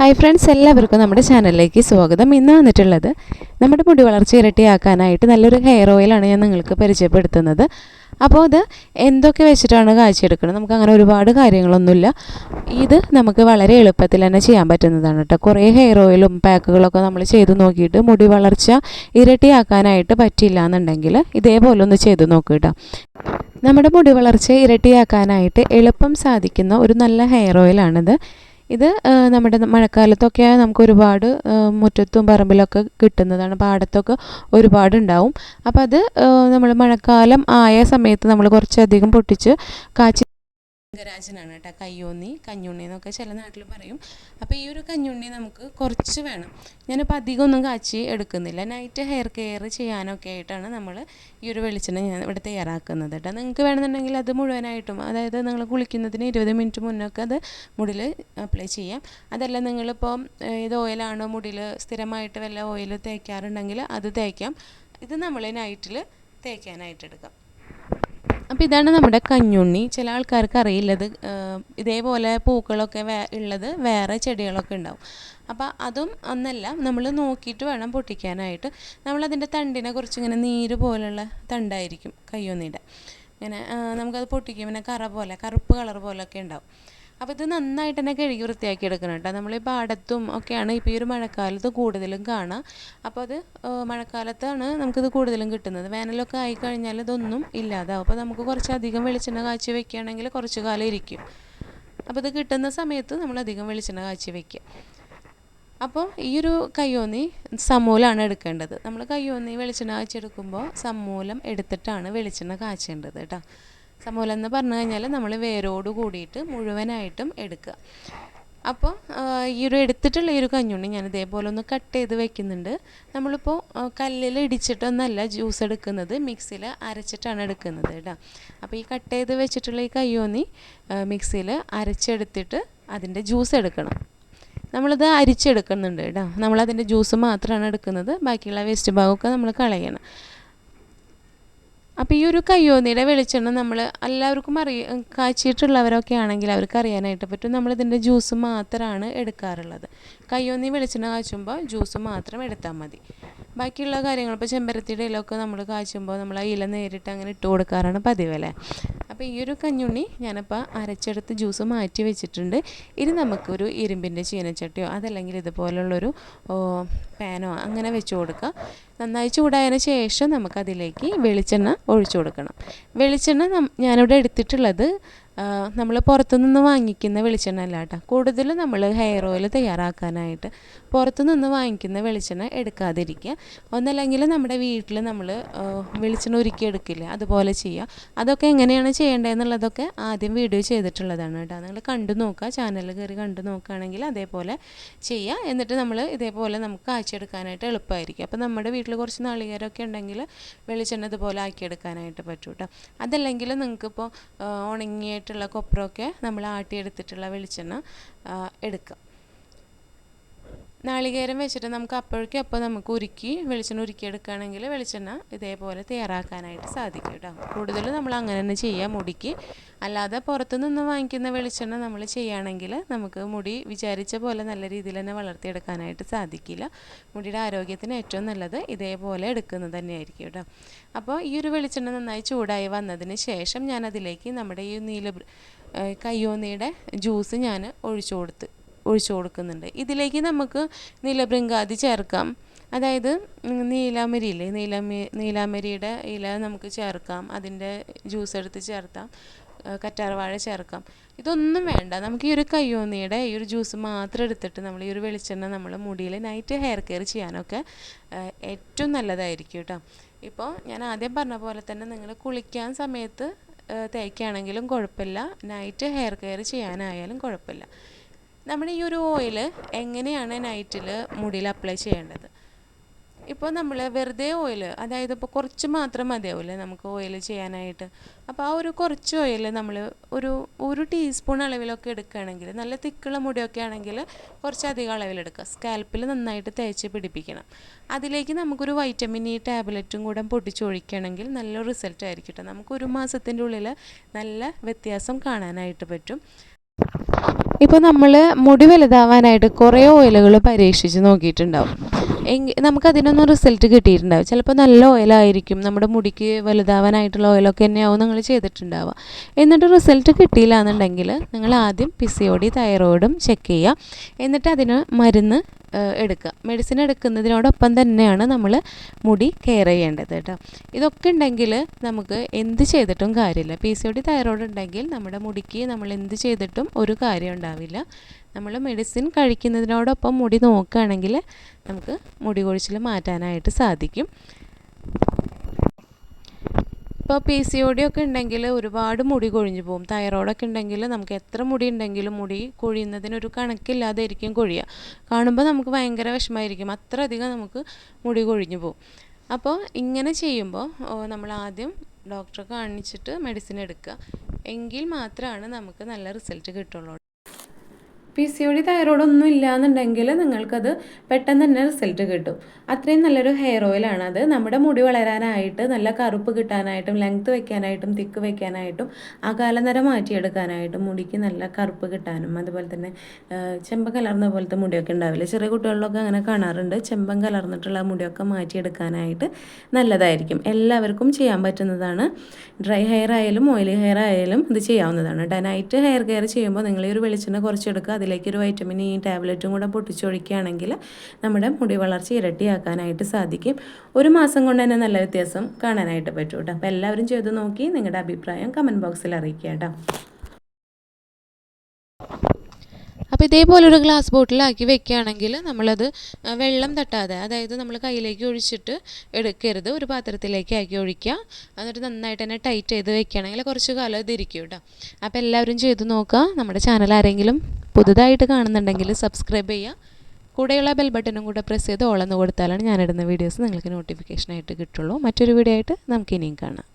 Hi friends എല്ലാവർക്കും നമ്മുടെ ചാനലിലേക്ക് സ്വാഗതം. ഇന്ന് വന്നിട്ടുള്ളത് നമ്മുടെ മുടി വളർച്ച ഇരട്ടിയാക്കാനായിട്ട് നല്ലൊരു ഹെയർ ഓയിലാണ് ഞാൻ നിങ്ങൾക്ക് പരിചയപ്പെടുത്തുന്നത്. അപ്പോൾ അത് എന്തൊക്കെ വെച്ചിട്ടാണ് കാഴ്ചയെടുക്കുന്നത് നമുക്ക് അങ്ങനെ ഒരുപാട് കാര്യങ്ങളൊന്നുമില്ല. ഇത് നമുക്ക് വളരെ എളുപ്പത്തിൽ തന്നെ ചെയ്യാൻ പറ്റുന്നതാണ് കേട്ടോ കുറേ ഹെയർ ഓയിലും പാക്കുകളൊക്കെ നമ്മൾ ചെയ്ത് നോക്കിയിട്ട് മുടി വളർച്ച ഇരട്ടിയാക്കാനായിട്ട് പറ്റില്ല എന്നുണ്ടെങ്കിൽ ഇതേപോലെ ഒന്ന് ചെയ്ത് നോക്കുക നമ്മുടെ മുടി വളർച്ച ഇരട്ടിയാക്കാനായിട്ട് എളുപ്പം സാധിക്കുന്ന ഒരു നല്ല ഹെയർ ഓയിലാണിത് ഇത് നമ്മുടെ മഴക്കാലത്തൊക്കെ നമുക്ക് ഒരുപാട് മുറ്റത്തും പറമ്പിലൊക്കെ കിട്ടുന്നതാണ്. പാടത്തൊക്കെ ഒരുപാട് ഉണ്ടാവും അപ്പോൾ അത് നമ്മൾ മഴക്കാലം ആയ സമയത്ത് നമ്മൾ കുറച്ചധികം പൊട്ടിച്ച് കാച്ചി ഗരാജനാണ് കേട്ടോ കയ്യോന്നി കഞ്ഞുണ്ണി എന്നൊക്കെ ചില നാട്ടിൽ പറയും. അപ്പോൾ ഈ ഒരു കഞ്ഞുണ്ണി നമുക്ക് കുറച്ച് വേണം. ഞാനിപ്പോൾ അധികം ഒന്നും കാച്ചി എടുക്കുന്നില്ല. നൈറ്റ് ഹെയർ കെയർ ചെയ്യാനൊക്കെ ആയിട്ടാണ് നമ്മൾ ഈ ഒരു വെളിച്ചെണ്ണ ഞാൻ ഇവിടെ തയ്യാറാക്കുന്നത് കേട്ടോ നിങ്ങൾക്ക് വേണമെന്നുണ്ടെങ്കിൽ അത് മുഴുവനായിട്ടും അതായത് നിങ്ങൾ കുളിക്കുന്നതിന് ഇരുപത് മിനിറ്റ് മുന്നൊക്കെ അത് മുടിയിൽ അപ്ലൈ ചെയ്യാം. അതല്ല നിങ്ങളിപ്പോൾ ഇത് ഓയിലാണോ മുടിയിൽ സ്ഥിരമായിട്ട് വല്ല ഓയിൽ തേക്കാറുണ്ടെങ്കിൽ അത് തേക്കാം. ഇത് നമ്മൾ നൈറ്റിൽ തേക്കാനായിട്ട് എടുക്കാം. അപ്പോൾ ഇതാണ് നമ്മുടെ കഞ്ഞുണ്ണി. ചില ആൾക്കാർക്ക് അറിയില്ല ഇത് ഇതേപോലെ പൂക്കളൊക്കെ വേ ഉള്ളത് വേറെ ചെടികളൊക്കെ ഉണ്ടാവും. അപ്പോൾ അതും ഒന്നല്ല നമ്മൾ നോക്കിയിട്ട് വേണം പൊട്ടിക്കാനായിട്ട്. നമ്മളതിന്റെ തണ്ടിനെ കുറിച്ച് ഇങ്ങനെ നീര് പോലുള്ള തണ്ടായിരിക്കും കയ്യൊന്നിയുടെ ഇങ്ങനെ നമുക്കത് പൊട്ടിക്കും. പിന്നെ കറ പോലെ കറുപ്പ് കളർ പോലൊക്കെ ഉണ്ടാവും. അപ്പോൾ ഇത് നന്നായിട്ട് തന്നെ കഴുകി വൃത്തിയാക്കി എടുക്കണം കേട്ടോ. നമ്മൾ ഈ പാടത്തും ഒക്കെയാണ് ഇപ്പോൾ ഈ ഒരു മഴക്കാലത്ത് കൂടുതലും കാണുക അപ്പോൾ അത് മഴക്കാലത്താണ് നമുക്കിത് കൂടുതലും കിട്ടുന്നത്. വേനലൊക്കെ ആയിക്കഴിഞ്ഞാൽ ഇതൊന്നും ഇല്ലാതാവും. അപ്പോൾ നമുക്ക് കുറച്ചധികം വെളിച്ചെണ്ണ കാച്ചി വെക്കുകയാണെങ്കിൽ കുറച്ച് കാലം ഇരിക്കും. അപ്പോൾ ഇത് കിട്ടുന്ന സമയത്ത് നമ്മൾ അധികം വെളിച്ചെണ്ണ കാച്ചി വെക്കുക. അപ്പോൾ ഈ ഒരു കയ്യോന്നി സമൂലമാണ് എടുക്കേണ്ടത്. നമ്മൾ കയ്യോന്നി വെളിച്ചെണ്ണ കാച്ചെടുക്കുമ്പോൾ സമൂലം എടുത്തിട്ടാണ് വെളിച്ചെണ്ണ കാച്ചേണ്ടത് കേട്ടോ. സമൂലം എന്ന് പറഞ്ഞു കഴിഞ്ഞാൽ നമ്മൾ വേരോട് കൂടിയിട്ട് മുഴുവനായിട്ടും എടുക്കുക. അപ്പോൾ ഈ ഒരു എടുത്തിട്ടുള്ള ഈ ഒരു കഞ്ഞുണ്ണി ഞാൻ ഇതേപോലെ ഒന്ന് കട്ട് ചെയ്ത് വെക്കുന്നുണ്ട്. നമ്മളിപ്പോൾ കല്ലിൽ ഇടിച്ചിട്ടൊന്നല്ല ജ്യൂസ് എടുക്കുന്നത് മിക്സിയിൽ അരച്ചിട്ടാണ് എടുക്കുന്നത് കേട്ടോ. അപ്പോൾ ഈ കട്ട് ചെയ്ത് വെച്ചിട്ടുള്ള ഈ കയ്യോന്നി മിക്സിയിൽ അരച്ചെടുത്തിട്ട് അതിന്റെ ജ്യൂസ് എടുക്കണം. നമ്മളിത് അരിച്ചെടുക്കുന്നുണ്ട് കേട്ടോ. നമ്മളതിന്റെ ജ്യൂസ് മാത്രമാണ് എടുക്കുന്നത്. ബാക്കിയുള്ള വേസ്റ്റ് ഭാഗമൊക്കെ നമ്മൾ കളയണം. അപ്പോൾ ഈ ഒരു കയ്യോന്നിയുടെ വെളിച്ചെണ്ണ നമ്മൾ എല്ലാവർക്കും അറിയ കാച്ചിട്ടുള്ളവരൊക്കെ ആണെങ്കിൽ അവർക്ക് അറിയാനായിട്ട് പറ്റും. നമ്മളിതിന്റെ ജ്യൂസ് മാത്രമാണ് എടുക്കാറുള്ളത്. കയ്യോന്നി വെളിച്ചെണ്ണ കാച്ചുമ്പോൾ ജ്യൂസ് മാത്രം എടുത്താൽ മതി. ബാക്കിയുള്ള കാര്യങ്ങൾ ഇപ്പോൾ ചെമ്പരത്തിയുടെ ഇലയൊക്കെ നമ്മൾ കാച്ചുമ്പോൾ നമ്മൾ ആ ഇല നേരിട്ട് അങ്ങനെ ഇട്ട് കൊടുക്കാറാണ് പതിവല്ലേ. അപ്പോൾ ഈ ഒരു കഞ്ഞുണ്ണി ഞാനിപ്പോൾ അരച്ചെടുത്ത് ജ്യൂസ് മാറ്റി വെച്ചിട്ടുണ്ട്. ഇനി നമുക്കൊരു ഇരുമ്പിന്റെ ചീനച്ചട്ടിയോ അതല്ലെങ്കിൽ ഇതുപോലുള്ളൊരു പാനോ അങ്ങനെ വെച്ച് കൊടുക്കുക. നന്നായി ചൂടായതിന് ശേഷം നമുക്കതിലേക്ക് വെളിച്ചെണ്ണ ഒഴിച്ചു കൊടുക്കണം. വെളിച്ചെണ്ണ ഞാനിവിടെ എടുത്തിട്ടുള്ളത് നമ്മൾ പുറത്തുനിന്ന് വാങ്ങിക്കുന്ന വെളിച്ചെണ്ണ അല്ല കേട്ടോ. കൂടുതലും നമ്മൾ ഹെയർ ഓയിൽ തയ്യാറാക്കാനായിട്ട് പുറത്തുനിന്ന് വാങ്ങിക്കുന്ന വെളിച്ചെണ്ണ എടുക്കാതിരിക്കുക. ഒന്നല്ലെങ്കിൽ നമ്മുടെ വീട്ടിൽ നമ്മൾ വെളിച്ചെണ്ണ ഒരുക്കി എടുക്കില്ല അതുപോലെ ചെയ്യുക. അതൊക്കെ എങ്ങനെയാണ് ചെയ്യേണ്ടതെന്നുള്ളതൊക്കെ ആദ്യം വീഡിയോ ചെയ്തിട്ടുള്ളതാണ് കേട്ടോ. നിങ്ങൾ കണ്ടു നോക്കുക ചാനൽ കയറി കണ്ടു നോക്കുകയാണെങ്കിൽ അതേപോലെ ചെയ്യുക. എന്നിട്ട് നമ്മൾ ഇതേപോലെ നമുക്ക് കാച്ചെടുക്കാനായിട്ട് എളുപ്പമായിരിക്കും. അപ്പോൾ നമ്മുടെ വീട്ടിൽ കുറച്ച് നാളികേരമൊക്കെ ഉണ്ടെങ്കിൽ വെളിച്ചെണ്ണ ഇതുപോലെ ആക്കിയെടുക്കാനായിട്ട് പറ്റും കേട്ടോ. അതല്ലെങ്കിൽ നിങ്ങൾക്കിപ്പോൾ ഉണങ്ങിയിട്ടുള്ള കൊപ്രമൊക്കെ നമ്മൾ ആട്ടിയെടുത്തിട്ടുള്ള വെളിച്ചെണ്ണ എടുക്കുക എടുക്കാം. നാളികേരം വെച്ചിട്ട് നമുക്ക് അപ്പോഴേക്കും അപ്പോൾ നമുക്ക് ഉരുക്കി വെളിച്ചെണ്ണ ഉരുക്കി എടുക്കുകയാണെങ്കിൽ വെളിച്ചെണ്ണ ഇതേപോലെ തയ്യാറാക്കാനായിട്ട് സാധിക്കും കേട്ടോ. കൂടുതലും നമ്മൾ അങ്ങനെ തന്നെ ചെയ്യാം മുടിക്ക്. അല്ലാതെ പുറത്തു നിന്ന് വാങ്ങിക്കുന്ന വെളിച്ചെണ്ണ നമ്മൾ ചെയ്യുകയാണെങ്കിൽ നമുക്ക് മുടി വിചാരിച്ച പോലെ നല്ല രീതിയിൽ തന്നെ വളർത്തിയെടുക്കാനായിട്ട് സാധിക്കില്ല. മുടിയുടെ ആരോഗ്യത്തിന് ഏറ്റവും നല്ലത് ഇതേപോലെ എടുക്കുന്നത് തന്നെയായിരിക്കും കേട്ടോ. അപ്പോൾ ഈ ഒരു വെളിച്ചെണ്ണ നന്നായി ചൂടായി വന്നതിന് ശേഷം ഞാൻ അതിലേക്ക് നമ്മുടെ ഈ നീല കയ്യോന്നിയുടെ ജ്യൂസ് ഞാൻ ഒഴിച്ചു കൊടുത്ത് ഒഴിച്ചു കൊടുക്കുന്നുണ്ട്. ഇതിലേക്ക് നമുക്ക് നിലബൃങ്കാതി ചേർക്കാം. അതായത് നീലാമരിയില്ലേ നീലാമി നീലാമരിയുടെ ഇല നമുക്ക് ചേർക്കാം. അതിന്റെ ജ്യൂസ് എടുത്ത് ചേർത്താം കറ്റാർവാഴ ചേർക്കാം. ഇതൊന്നും വേണ്ട. നമുക്ക് ഈ ഒരു കയ്യോന്നിയുടെ ഈ ഒരു ജ്യൂസ് മാത്രം എടുത്തിട്ട് നമ്മൾ ഈ ഒരു വെളിച്ചെണ്ണ നമ്മൾ മുടിയിൽ നൈറ്റ് ഹെയർ കെയർ ചെയ്യാനൊക്കെ ഏറ്റവും നല്ലതായിരിക്കും കേട്ടോ. ഇപ്പോൾ ഞാൻ ആദ്യം പറഞ്ഞ പോലെ തന്നെ നിങ്ങൾ കുളിക്കാൻ സമയത്ത് തേക്കുകയാണെങ്കിലും കുഴപ്പമില്ല. നൈറ്റ് ഹെയർ കെയർ ചെയ്യാനായാലും കുഴപ്പമില്ല. നമ്മുടെ ഈ ഒരു ഓയിൽ എങ്ങനെയാണ് നൈറ്റിൽ മുടിയിൽ അപ്ലൈ ചെയ്യേണ്ടത്? ഇപ്പോൾ നമ്മൾ വെറുതെ ഓയിൽ അതായത് ഇപ്പോൾ കുറച്ച് മാത്രം മതിയാവില്ലേ നമുക്ക് ഓയിൽ ചെയ്യാനായിട്ട്? അപ്പോൾ ആ ഒരു കുറച്ച് ഓയിൽ നമ്മൾ ഒരു ഒരു ടീസ്പൂൺ അളവിലൊക്കെ എടുക്കുകയാണെങ്കിൽ നല്ല തിക്കുള്ള മുടിയൊക്കെ ആണെങ്കിൽ കുറച്ചധികം അളവിലെടുക്കുക സ്കാൽപ്പിൽ നന്നായിട്ട് തേച്ച് പിടിപ്പിക്കണം. അതിലേക്ക് നമുക്കൊരു വൈറ്റമിൻ ഇ ടാബ്ലറ്റും കൂടെ പൊട്ടിച്ചൊഴിക്കുകയാണെങ്കിൽ നല്ല റിസൾട്ട് ആയിരിക്കും കേട്ടോ. നമുക്ക് ഒരു മാസത്തിന്റെ ഉള്ളിൽ നല്ല വ്യത്യാസം കാണാനായിട്ട് പറ്റും. ഇപ്പോൾ നമ്മൾ മുടി വലുതാവാനായിട്ട് കുറേ ഓയിലുകൾ പരീക്ഷിച്ച് നോക്കിയിട്ടുണ്ടാവും. എങ്കിൽ നമുക്കതിനൊന്നും റിസൾട്ട് കിട്ടിയിട്ടുണ്ടാവും ചിലപ്പോൾ നല്ല ഓയിലായിരിക്കും നമ്മുടെ മുടിക്ക് വലുതാവാനായിട്ടുള്ള ഓയിലൊക്കെ തന്നെയാവും നിങ്ങൾ ചെയ്തിട്ടുണ്ടാവുക. എന്നിട്ട് റിസൾട്ട് കിട്ടിയില്ല എന്നുണ്ടെങ്കിൽ നിങ്ങൾ ആദ്യം പി സി ഒ ഡി തൈറോയിഡും ചെക്ക് ചെയ്യുക. എന്നിട്ട് അതിന് മരുന്ന് എടുക്കുക. മെഡിസിൻ എടുക്കുന്നതിനോടൊപ്പം തന്നെയാണ് നമ്മൾ മുടി കെയർ ചെയ്യേണ്ടത് കേട്ടോ. ഇതൊക്കെ ഉണ്ടെങ്കിൽ നമുക്ക് എന്ത് ചെയ്തിട്ടും കാര്യമില്ല. P C O D thyroid ഉണ്ടെങ്കിൽ നമ്മുടെ മുടിക്ക് നമ്മൾ എന്ത് ചെയ്തിട്ടും ഒരു കാര്യം ഉണ്ടാവില്ല. നമ്മൾ മെഡിസിൻ കഴിക്കുന്നതിനോടൊപ്പം മുടി നോക്കുകയാണെങ്കിൽ നമുക്ക് മുടി കൊഴിച്ചിൽ മാറ്റാനായിട്ട് സാധിക്കും. ഇപ്പോൾ പി സി ഒ ഡി ഒക്കെ ഉണ്ടെങ്കിൽ ഒരുപാട് മുടി കൊഴിഞ്ഞു പോകും. തൈറോയ്ഡൊക്കെ ഉണ്ടെങ്കിൽ നമുക്ക് എത്ര മുടി ഉണ്ടെങ്കിലും മുടി കൊഴിയുന്നതിനൊരു കണക്കില്ലാതെ ആയിരിക്കും കൊഴിയുക. കാണുമ്പോൾ നമുക്ക് ഭയങ്കര വിഷമമായിരിക്കും അത്ര അധികം നമുക്ക് മുടി കൊഴിഞ്ഞു പോകും. അപ്പോൾ ഇങ്ങനെ ചെയ്യുമ്പോൾ നമ്മൾ ആദ്യം ഡോക്ടറെ കാണിച്ചിട്ട് മെഡിസിൻ എടുക്കുക. എങ്കിൽ മാത്രമാണ് നമുക്ക് നല്ല റിസൾട്ട് കിട്ടുള്ളൂ. P C O D thyroid ഒന്നും ഇല്ലാന്നുണ്ടെങ്കിൽ നിങ്ങൾക്കത് പെട്ടെന്ന് തന്നെ റിസൾട്ട് കിട്ടും. അത്രയും നല്ലൊരു ഹെയർ ഓയിലാണ് അത്. നമ്മുടെ മുടി വളരാനായിട്ട് നല്ല കറുപ്പ് കിട്ടാനായിട്ടും ലെങ്ത് വെക്കാനായിട്ടും തിക്ക് വെക്കാനായിട്ടും അകാലനര മാറ്റിയെടുക്കാനായിട്ടും മുടിക്ക് നല്ല കറുപ്പ് കിട്ടാനും അതുപോലെ തന്നെ ചെമ്പ കലർന്ന പോലത്തെ മുടിയൊക്കെ ഉണ്ടാവില്ല? ചെറിയ കുട്ടികളിലൊക്കെ അങ്ങനെ കാണാറുണ്ട്. ചെമ്പം കലർന്നിട്ടുള്ള മുടിയൊക്കെ മാറ്റിയെടുക്കാനായിട്ട് നല്ലതായിരിക്കും. എല്ലാവർക്കും ചെയ്യാൻ പറ്റുന്നതാണ്. ഡ്രൈ ഹെയർ ആയാലും ഓയിലി ഹെയർ ആയാലും ഇത് ചെയ്യാവുന്നതാണ്. ഡനൈറ്റ് ഹെയർ കെയർ ചെയ്യുമ്പോൾ നിങ്ങൾ ഈ ഒരു വെളിച്ചെണ്ണ കുറച്ചെടുക്കുക. അതിലേക്ക് ഒരു വൈറ്റമിൻ ഇ ടാബ്ലറ്റും കൂടെ പൊട്ടിച്ചൊഴിക്കുകയാണെങ്കിൽ നമ്മുടെ മുടി വളർച്ച ഇരട്ടിയാക്കാനായിട്ട് സാധിക്കും. ഒരു മാസം കൊണ്ട് തന്നെ നല്ല വ്യത്യാസം കാണാനായിട്ട് പറ്റും കേട്ടോ അപ്പോൾ എല്ലാവരും ചെയ്ത് നോക്കി നിങ്ങളുടെ അഭിപ്രായം കമന്റ് ബോക്സിൽ അറിയിക്കുക കേട്ടോ അപ്പോൾ ഇതേപോലൊരു ഗ്ലാസ് ബോട്ടിലാക്കി വെക്കുകയാണെങ്കിൽ നമ്മളത് വെള്ളം തട്ടാതെ അതായത് നമ്മൾ കയ്യിലേക്ക് ഒഴിച്ചിട്ട് എടുക്കരുത്. ഒരു പാത്രത്തിലേക്ക് ആക്കി ഒഴിക്കുക. എന്നിട്ട് നന്നായിട്ട് തന്നെ ടൈറ്റ് ചെയ്ത് വെക്കുകയാണെങ്കിൽ കുറച്ച് കാലം ഇത് ഇരിക്കും കേട്ടോ അപ്പോൾ എല്ലാവരും ചെയ്ത് നോക്കുക. നമ്മുടെ ചാനൽ ആരെങ്കിലും പുതുതായിട്ട് കാണുന്നുണ്ടെങ്കിൽ സബ്സ്ക്രൈബ് ചെയ്യുക. കൂടെയുള്ള ബെൽ ബട്ടനും കൂടെ പ്രസ് ചെയ്ത് ഓളെന്ന് കൊടുത്താലാണ് ഞാനിടുന്ന വീഡിയോസ് നിങ്ങൾക്ക് നോട്ടിഫിക്കേഷനായിട്ട് കിട്ടുള്ളൂ. മറ്റൊരു വീഡിയോ ആയിട്ട് നമുക്ക് ഇനിയും കാണാം.